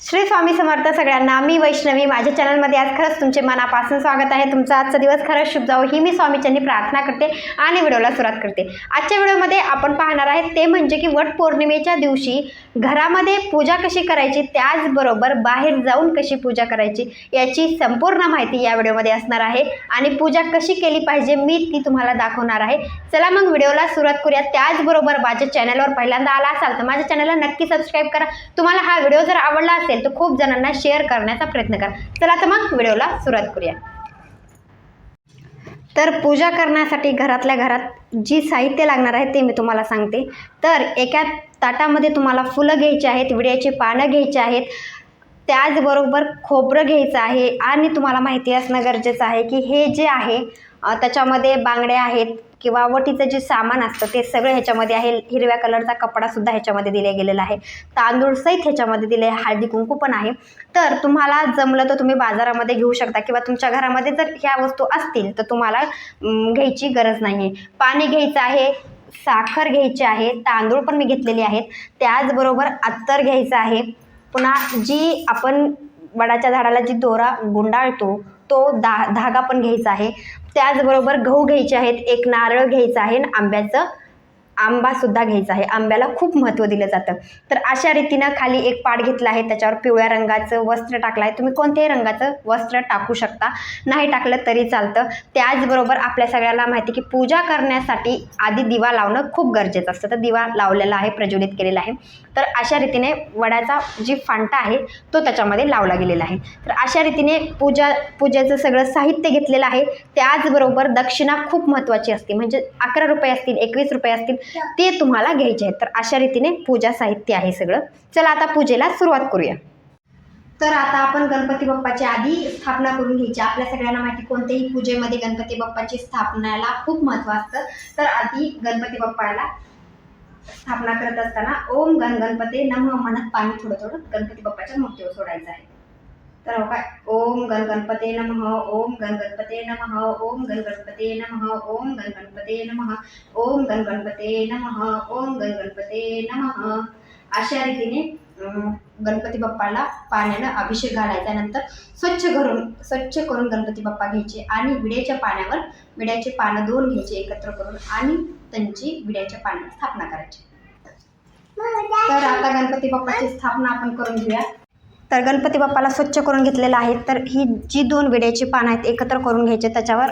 श्री स्वामी समर्थ सगळ्यांना मी वैष्णवी माझ्या चॅनलमध्ये आज खरंच तुमचे मनापासून स्वागत आहे. तुमचा आजचा दिवस खरंच शुभ जावो ही मी स्वामीच्यांनी प्रार्थना करते आणि व्हिडिओला सुरुवात करते. आजच्या व्हिडिओमध्ये आपण पाहणार आहे ते म्हणजे की वट पौर्णिमेच्या दिवशी घरामध्ये पूजा कशी करायची त्याचबरोबर बाहेर जाऊन कशी पूजा करायची याची संपूर्ण माहिती या व्हिडिओमध्ये असणार आहे. आणि पूजा कशी केली पाहिजे मी ती तुम्हाला दाखवणार आहे. चला मग व्हिडिओला सुरुवात करूया. त्याचबरोबर माझ्या चॅनलवर पहिल्यांदा आला असाल तर माझ्या चॅनलला नक्की सबस्क्राईब करा. तुम्हाला हा व्हिडिओ जर आवडला असेल तर खूप जणांना शेअर करण्याचा प्रयत्न करा. चला तर मग व्हिडिओला सुरुवात करूया. तर पूजा करण्यासाठी घरातल्या घरात जी साहित्य लागणार आहे ते मी तुम्हाला सांगते. तर एका ताटामध्ये तुम्हाला फुलं घ्यायची आहेत विड्याचे पानं घ्यायची आहेत त्याचबरोबर खोबरं घ्यायचं आहे आणि तुम्हाला माहिती असणं गरजेचं आहे की हे जे आहे त्याच्यामध्ये बांगड्या आहेत किंवा वटीचं जे सामान असतं ते सगळं ह्याच्यामध्ये आहे. हिरव्या कलरचा कपडासुद्धा ह्याच्यामध्ये दिला गेलेला आहे. तांदूळ सहित ह्याच्यामध्ये दिले हळदी कुंकू पण आहे. तर तुम्हाला जमलं तर तुम्ही बाजारामध्ये घेऊ शकता किंवा तुमच्या घरामध्ये जर ह्या वस्तू असतील तर तुम्हाला घ्यायची गरज नाही आहे पाणी घ्यायचं आहे साखर घ्यायची आहे तांदूळ पण मी घेतलेले आहेत. त्याचबरोबर अत्तर घ्यायचं आहे. पुन्हा जी आपण वडाच्या झाडाला जी दोरा गुंडाळतो तो दा धागा पण घ्यायचा आहे. त्याचबरोबर गहू घ्यायचे आहेत एक नारळ घ्यायचं आहे आंब्याचं आंबासुद्धा घ्यायचा आहे. आंब्याला खूप महत्त्व दिलं जातं. तर अशा रीतीनं खाली एक पाट घेतला आहे. त्याच्यावर पिवळ्या रंगाचं वस्त्र टाकलं आहे. तुम्ही कोणत्याही रंगाचं वस्त्र टाकू शकता. नाही टाकलं तरी चालतं. त्याचबरोबर आपल्या सगळ्याला माहिती की पूजा करण्यासाठी आधी दिवा लावणं खूप गरजेचं असतं. तर दिवा लावलेला आहे प्रज्वलित केलेला आहे. तर अशा रीतीने वडाचा जी फांटा आहे तो त्याच्यामध्ये लावला गेलेला आहे. तर अशा रीतीने पूजा पूजेचं सगळं साहित्य घेतलेलं आहे. त्याचबरोबर दक्षिणा खूप महत्त्वाची असते. म्हणजे अकरा रुपये असतील एकवीस रुपये असतील ते तुम्हाला घ्यायचे आहेत. तर अशा रीतीने पूजा साहित्य आहे सगळं. चला आता पूजेला सुरुवात करूया. तर आता आपण गणपती बाप्पाची आधी स्थापना करून घ्यायची. आपल्या सगळ्यांना माहिती कोणत्याही पूजेमध्ये गणपती बाप्पाची स्थापनाला खूप महत्त्व असतं. तर आधी गणपती बाप्पाला स्थापना करत असताना ओम गण गणपती नम म्हणत पाणी थोडं थोडं गणपती बाप्पाच्या मूर्तीवर सोडायचं आहे. तर काय ओम गण गणपते नम ओम गण गणपते नम ओम गण गणपते नम ओम गण गणपते नम ओम गण गणपते नम ओम गण गणपते नम अशा रीतीने गणपती बाप्पाला पाण्यानं अभिषेक घालायचा नंतर स्वच्छ करून स्वच्छ करून गणपती बाप्पा घ्यायचे आणि विड्याच्या पाण्यावर विड्याचे पानं दोन घ्यायचे एकत्र करून आणि त्यांची विड्याच्या पाण्यावर स्थापना करायची. तर आता गणपती बाप्पाची स्थापना आपण करून घेऊया. तर गणपती बाप्पाला स्वच्छ करून घेतलेलं आहे. तर ही जी दोन विड्याची पानं आहेत एकत्र करून घ्यायचे. त्याच्यावर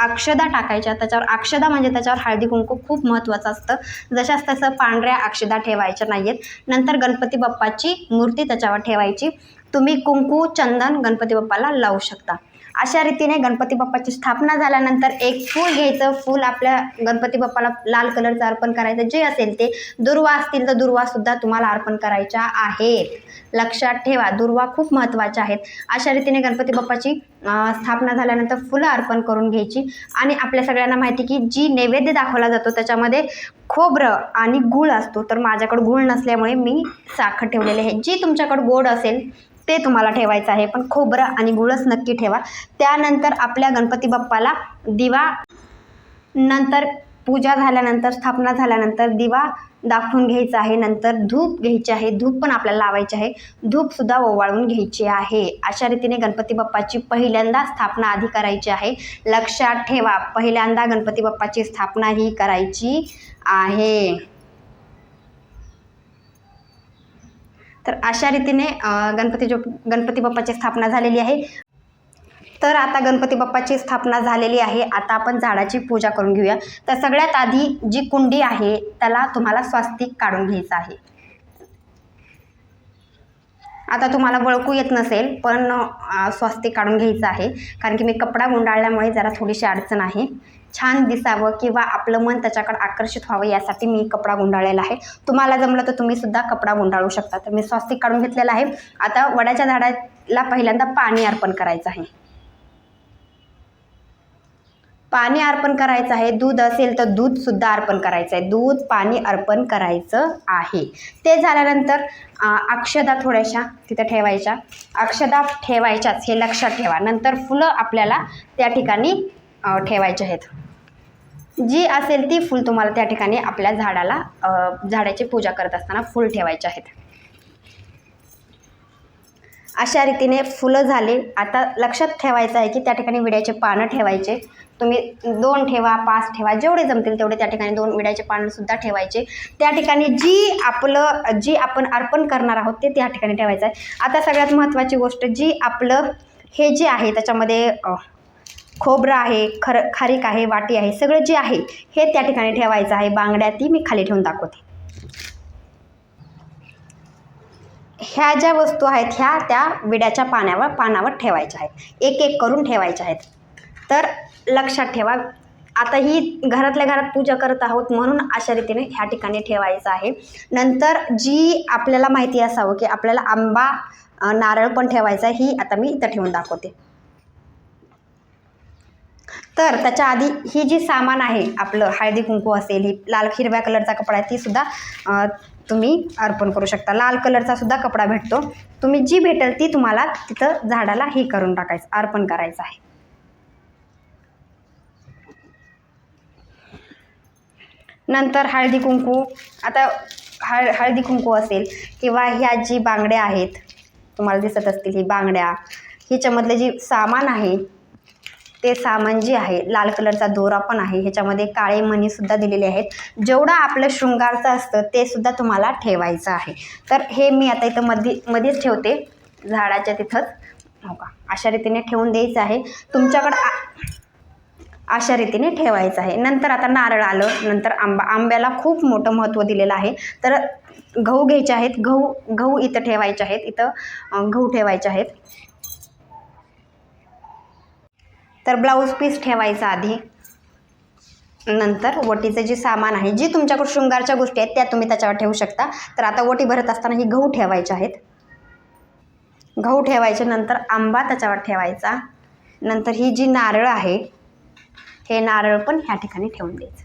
अक्षदा टाकायच्या. त्याच्यावर अक्षदा म्हणजे त्याच्यावर हळदी कुंकू खूप महत्त्वाचं असतं. जशाच तसं पांढऱ्या अक्षदा ठेवायच्या नाही आहेत नंतर गणपती बाप्पाची मूर्ती त्याच्यावर ठेवायची. तुम्ही कुंकू चंदन गणपती बाप्पाला लावू शकता. अशा रीतीने गणपती बाप्पाची स्थापना झाल्यानंतर एक फूल घ्यायचं. फूल आपल्या गणपती बाप्पाला लाल कलरचं अर्पण करायचं. जे असेल ते दुर्वा असतील तर दुर्वासुद्धा तुम्हाला अर्पण करायच्या आहेत. लक्षात ठेवा दुर्वा खूप महत्त्वाच्या आहेत. अशा रीतीने गणपती बाप्पाची स्थापना झाल्यानंतर फुलं अर्पण करून घ्यायची. आणि आपल्या सगळ्यांना माहिती की जी नैवेद्य दाखवला जातो त्याच्यामध्ये खोबरं आणि गूळ असतो. तर माझ्याकडं गूळ नसल्यामुळे मी साखर ठेवलेली आहे. जी तुमच्याकडं गोड असेल ते तुम्हाला ठेवायचं आहे. पण खोबरं आणि गुळच नक्की ठेवा. त्यानंतर आपल्या गणपती बाप्पाला दिवा नंतर पूजा झाल्यानंतर स्थापना झाल्यानंतर दिवा दाखवून घ्यायचा आहे. नंतर धूप घ्यायची आहे. धूप पण आपल्याला लावायचे आहे. धूपसुद्धा ओवाळून घ्यायची आहे. अशा रीतीने गणपती बाप्पाची पहिल्यांदा स्थापना आधी करायची आहे. लक्षात ठेवा पहिल्यांदा गणपती बाप्पाची स्थापना ही करायची आहे. तर अशा रीतीने गणपती जो गणपती बाप्पाची स्थापना झालेली आहे. तर आता गणपती बाप्पाची स्थापना झालेली आहे. आता आपण झाडाची पूजा करून घेऊया. तर सगळ्यात आधी जी कुंडी आहे त्याला तुम्हाला स्वास्तिक काढून घ्यायचं आहे. आता तुम्हाला वळकू येत नसेल पण स्वास्तिक काढून घ्यायचं आहे. कारण की मी कपडा गुंडाळल्यामुळे जरा थोडीशी अडचण आहे. छान दिसावं किंवा आपलं मन त्याच्याकडे आकर्षित व्हावं यासाठी मी कपडा गुंडाळलेला आहे. तुम्हाला जमलं तर तुम्ही सुद्धा कपडा गुंडाळू शकता. तर मी स्वास्तिक काढून घेतलेला आहे. आता वड्याच्या झाडाला पहिल्यांदा पाणी अर्पण करायचं आहे. पाणी अर्पण करायचं आहे. दूध असेल तर दूध सुद्धा अर्पण करायचं आहे. दूध पाणी अर्पण करायचं आहे. ते झाल्यानंतर अक्षदा थोड्याशा तिथं ठेवायच्या. अक्षदा ठेवायच्याच हे लक्षात ठेवा. नंतर फुलं आपल्याला त्या ठिकाणी ठेवायचे आहेत. जी असेल ती फुल तुम्हाला त्या ठिकाणी आपल्या झाडाला झाडाची पूजा करत असताना फुल ठेवायचे आहेत. अशा रीतीने फुलं झाले. आता लक्षात ठेवायचं आहे की त्या ठिकाणी विड्याचे पानं ठेवायचे. तुम्ही दोन ठेवा पाच ठेवा जेवढे जमतील तेवढे त्या ठिकाणी दोन विड्याचे पानंसुद्धा ठेवायचे. त्या ठिकाणी जी आपलं जी आपण अर्पण करणार आहोत ते त्या ठिकाणी ठेवायचं आहे. आता सगळ्यात महत्त्वाची गोष्ट जी आपलं हे जे आहे त्याच्यामध्ये खोबरं आहे खर खारीक आहे वाटी आहे सगळं जे आहे हे त्या ठिकाणी ठेवायचं आहे. बांगड्या ती मी खाली ठेवून दाखवते. ह्या ज्या वस्तू आहेत ह्या त्या विड्याच्या पाण्यावर पानावर ठेवायच्या आहेत. एक एक करून ठेवायच्या आहेत. तर लक्षात ठेवा आता ही घरातल्या घरात पूजा करत आहोत म्हणून अशा रीतीने ह्या ठिकाणी ठेवायचं आहे. नंतर जी आपल्याला माहिती असावं की आपल्याला आंबा नारळ पण ठेवायचा आहे ही आता मी इथं ठेवून दाखवते. तर त्याच्या आधी ही जी सामान आहे आपलं हळदी कुंकू असेल ही लाल हिरव्या कलरचा कपडा आहे ती सुद्धा तुम्ही अर्पण करू शकता. लाल कलरचा सुद्धा कपडा भेटतो. तुम्ही जी भेटेल ती तुम्हाला तिथं झाडाला ही करून टाकायचं अर्पण करायचं आहे. नंतर हळदी कुंकू. आता हळ हळदी कुंकू असेल किंवा ह्या जी बांगड्या आहेत तुम्हाला दिसत असतील ही बांगड्या हिच्यामधले जी सामान आहे ते सामान जे आहे लाल कलरचा दोरा पण आहे. ह्याच्यामध्ये काळे मणीसुद्धा दिलेले आहेत. जेवढं आपलं शृंगारचं असतं ते सुद्धा तुम्हाला ठेवायचं आहे. तर हे मी आता इथं मध्ये मध्येच ठेवते. झाडाच्या तिथंच. हो का? अशा रीतीने ठेवून द्यायचं आहे. तुमच्याकडं अशा रीतीने ठेवायचं आहे. नंतर आता नारळ आलं. नंतर आंबा. आंब्याला खूप मोठं महत्त्व दिलेलं आहे. तर गहू घ्यायचे आहेत. गहू गहू इथं ठेवायचे आहेत. इथं गहू ठेवायचे आहेत. तर ब्लाऊज पीस ठेवायचा आधी. नंतर वटीचं जे सामान आहे जी तुमच्याकडे शृंगारच्या गोष्टी आहेत त्या तुम्ही त्याच्यावर ठेवू शकता. तर आता वटी भरत असताना ही गहू ठेवायचे आहेत. गहू ठेवायचे नंतर आंबा त्याच्यावर ठेवायचा. नंतर ही जी नारळ आहे हे नारळ पण ह्या ठिकाणी ठेवून द्यायचं.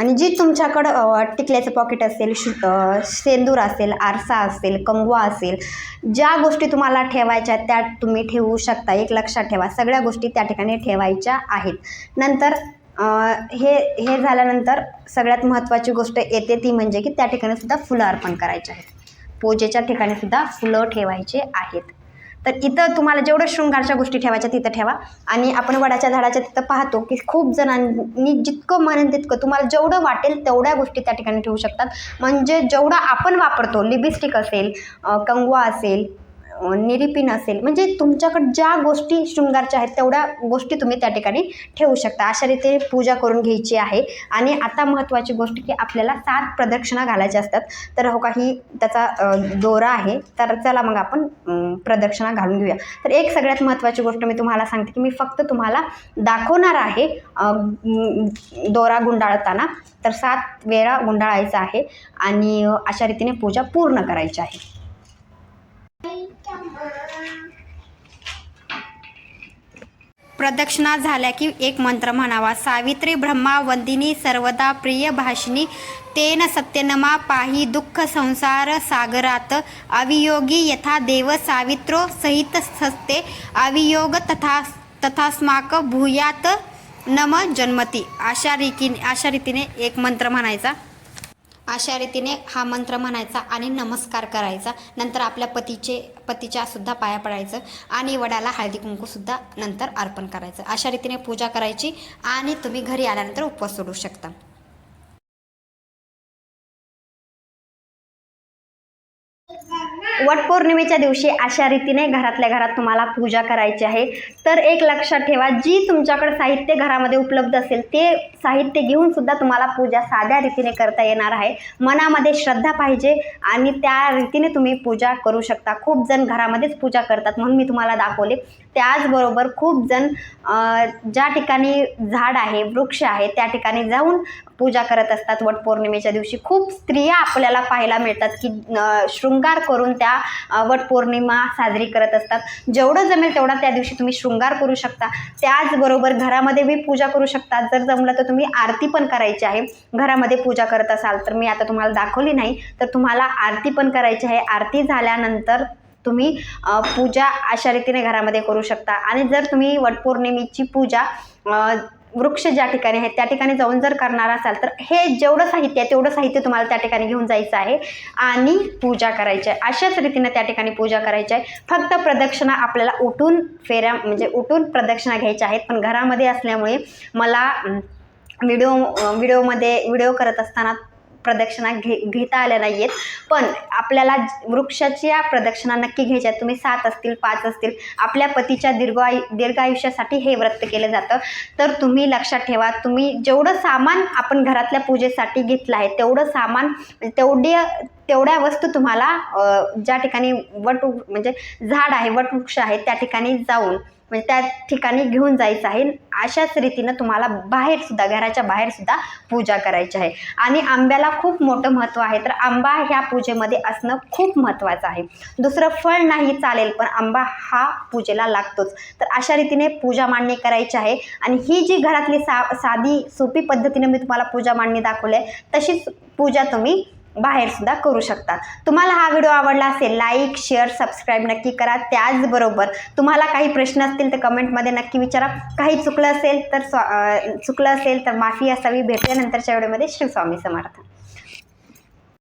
आणि जी तुमच्याकडं टिकल्याचं पॉकेट असेल शु सेंदूर असेल आरसा असेल कंगवा असेल ज्या गोष्टी तुम्हाला ठेवायच्या आहेत त्या तुम्ही ठेवू शकता. एक लक्षात ठेवा. सगळ्या गोष्टी त्या ठिकाणी ठेवायच्या आहेत. नंतर हे हे झाल्यानंतर सगळ्यात महत्त्वाची गोष्ट येते ती म्हणजे की त्या ठिकाणी सुद्धा फुलं अर्पण करायची आहेत. पूजेच्या ठिकाणी सुद्धा फुलं ठेवायचे आहेत. तर इथं तुम्हाला जेवढं शृंगारच्या गोष्टी ठेवायच्या तिथं ठेवा. आणि आपण वडाच्या झाडाच्या तिथं पाहतो की खूप जणांनी जितकं म्हणेन तितकं तुम्हाला जेवढं वाटेल तेवढ्या गोष्टी त्या ठिकाणी ठेवू शकतात. म्हणजे जेवढं आपण वापरतो लिपस्टिक असेल कंगवा असेल निरीपी नसेल असेल म्हणजे तुमच्याकडं ज्या गोष्टी शृंगारच्या आहेत तेवढ्या गोष्टी तुम्ही त्या ठिकाणी ठेवू शकता. अशा रीतीने पूजा करून घ्यायची आहे. आणि आता महत्त्वाची गोष्ट की आपल्याला सात प्रदक्षिणा घालायच्या असतात. तर हो काही त्याचा दोरा आहे. तर चला मग आपण प्रदक्षिणा घालून घेऊया. तर एक सगळ्यात महत्त्वाची गोष्ट मी तुम्हाला सांगते की मी फक्त तुम्हाला दाखवणार आहे दोरा गुंडाळताना. तर सात वेळा गुंडाळायचा आहे. आणि अशा रीतीने पूजा पूर्ण करायची आहे. प्रदक्षिणा झाल्या की एक मंत्र म्हणावा. सावित्री ब्रह्मा वंदिनी सर्वदा प्रिय भाषिणी तेन सत्यनमा पाही दुःख संसार सागरात. अवियोगी यथा देव सावित्रो सहित सस्ते अवियोग तथा तथास्माक भूयात नम जन्मती. अशा रीतीने अशा रीतीने एक मंत्र म्हणायचा. अशा रीतीने हा मंत्र म्हणायचा आणि नमस्कार करायचा. नंतर आपल्या पतीचे पतीच्या सुद्धा पाया पडायचं आणि वडाला हळदी कुंकूसुद्धा नंतर अर्पण करायचं. अशा रीतीने पूजा करायची आणि तुम्ही घरी आल्यानंतर उपवास सोडू शकता. वटपौर्णिमेच्या दिवशी अशा रीतीने घरातल्या घरात तुम्हाला पूजा करायची आहे. तर एक लक्षात ठेवा जी तुमच्याकडे साहित्य घरामध्ये उपलब्ध असेल ते साहित्य घेऊन सुद्धा तुम्हाला पूजा साध्या रीतीने करता येणार आहे. मनामध्ये श्रद्धा पाहिजे आणि त्या रीतीने तुम्ही पूजा करू शकता. खूप जण घरामध्येच पूजा करतात म्हणून मी तुम्हाला दाखवले. त्याचबरोबर खूप जण ज्या ठिकाणी झाड आहे वृक्ष आहे त्या ठिकाणी जाऊन पूजा करत असतात वटपौर्णिमेच्या दिवशी. खूप स्त्रिया आपल्याला पाहायला मिळतात की शृंगार करून त्या वटपौर्णिमा साजरी करत असतात. जेवढं जमेल तेवढा त्या दिवशी तुम्ही शृंगार करू शकता. त्याचबरोबर घरामध्ये मी पूजा करू शकता. जर जमलं तर तुम्ही आरती पण करायची आहे. घरामध्ये पूजा करत असाल तर मी आता तुम्हाला दाखवली नाही तर तुम्हाला आरती पण करायची आहे. आरती झाल्यानंतर तुम्ही पूजा अशा रीतीने घरामध्ये करू शकता. आणि जर तुम्ही वटपौर्णिमेची पूजा वृक्ष ज्या ठिकाणी आहेत त्या ठिकाणी जाऊन जर करणार असाल तर हे जेवढं साहित्य आहे तेवढं साहित्य तुम्हाला त्या ठिकाणी घेऊन जायचं आहे आणि पूजा करायची आहे. अशाच रीतीनं त्या ठिकाणी पूजा करायची आहे. फक्त प्रदक्षिणा आपल्याला उठून फेऱ्या म्हणजे उठून प्रदक्षिणा घ्यायच्या आहेत. पण घरामध्ये असल्यामुळे मला व्हिडिओ व्हिडिओमध्ये व्हिडिओ करत असताना प्रदक्षिणा घे घेता आल्या नाही आहेत पण आपल्याला वृक्षाच्या प्रदक्षिणा नक्की घ्यायच्या तुम्ही सात असतील पाच असतील आपल्या पतीच्या दीर्घायु दीर्घ आयुष्यासाठी हे व्रत केलं जातं. तर तुम्ही लक्षात ठेवा तुम्ही जेवढं सामान आपण घरातल्या पूजेसाठी घेतलं आहे तेवढं सामान म्हणजे तेवढी तेवढ्या वस्तू तुम्हाला ज्या ठिकाणी वट म्हणजे झाड आहे वटवृक्ष आहे त्या ठिकाणी जाऊन म्हणजे त्या ठिकाणी घेऊन जायचं आहे. अशाच रीतीनं तुम्हाला बाहेर सुद्धा घराच्या बाहेर सुद्धा पूजा करायची आहे. आणि आंब्याला खूप मोठं महत्त्व आहे. तर आंबा ह्या पूजेमध्ये असणं खूप महत्त्वाचं आहे. दुसरं फळ नाही चालेल पण आंबा हा पूजेला लागतोच. तर अशा रीतीने पूजा मांडणी करायची आहे. आणि ही जी घरातली सा साधी सोपी पद्धतीने मी तुम्हाला पूजा मांडणी दाखवली आहे तशीच पूजा तुम्ही बाहेरसुद्धा करू शकता. तुम्हाला हा व्हिडिओ आवडला असेल लाईक शेअर सबस्क्राईब नक्की करा. त्याचबरोबर तुम्हाला काही प्रश्न असतील तर कमेंटमध्ये नक्की विचारा. काही चुकलं असेल तर स्वा चुकलं असेल तर माफी असावी. भेटल्यानंतरच्या वेळेमध्ये व्हिडिओमध्ये समर्थन समर्थ.